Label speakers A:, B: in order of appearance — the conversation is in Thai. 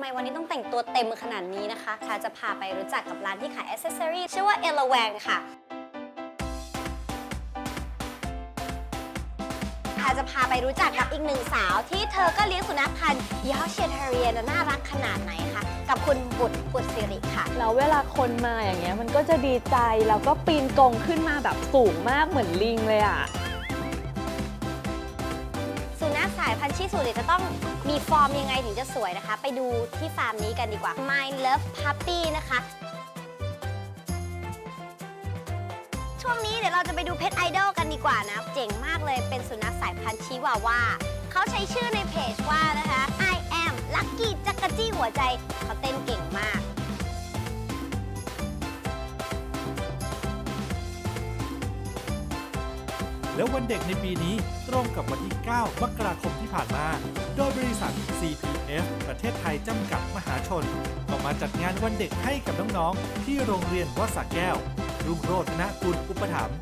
A: ไมวันนี้ต้องแต่งตัวเต็มขนาดนี้นะคะแพรจะพาไปรู้จักกับร้านที่ขายอ c เซสซอรี่ชื่อว่าเอลแวงค่ะแพรจะพาไปรู้จักกับอีกหนึ่งสาวที่เธอก็เลี้ยงสุนัขพันธุ์ยอร์เชียร์เทเรียน่ารักขนาดไหนคะกับคุณบุตรบุตรสิริค่ะ
B: แล้วเวลาคนมาอย่างเงี้ยมันก็จะดีใจแล้วก็ปีนกงขึ้นมาแบบสูงมากเหมือนลิงเลยอะ
A: พันธุ์ชิสุเนี่ยจะต้องมีฟอร์มยังไงถึงจะสวยนะคะ ไปดูที่ฟาร์มนี้กันดีกว่า My Love Puppy นะคะ ช่วงนี้เดี๋ยวเราจะไปดูเพจไอดอลกันดีกว่านะ เจ๋งมากเลยเป็นสุนัขสายพันธุ์ชิวาว่า เขาใช้ชื่อในเพจว่านะคะ I am Lucky จักรจี้หัวใจ
C: และวันเด็กในปีนี้ตรงกับวันที่ 9 มกราคมที่ผ่านมา โดยบริษัท CPF ประเทศไทยจำกัดมหาชนออกมาจัดงานวันเด็กให้กับน้องๆ ที่โรงเรียนวัดสระแก้ว รุ่งโรจนะกุลอุปถัมภ์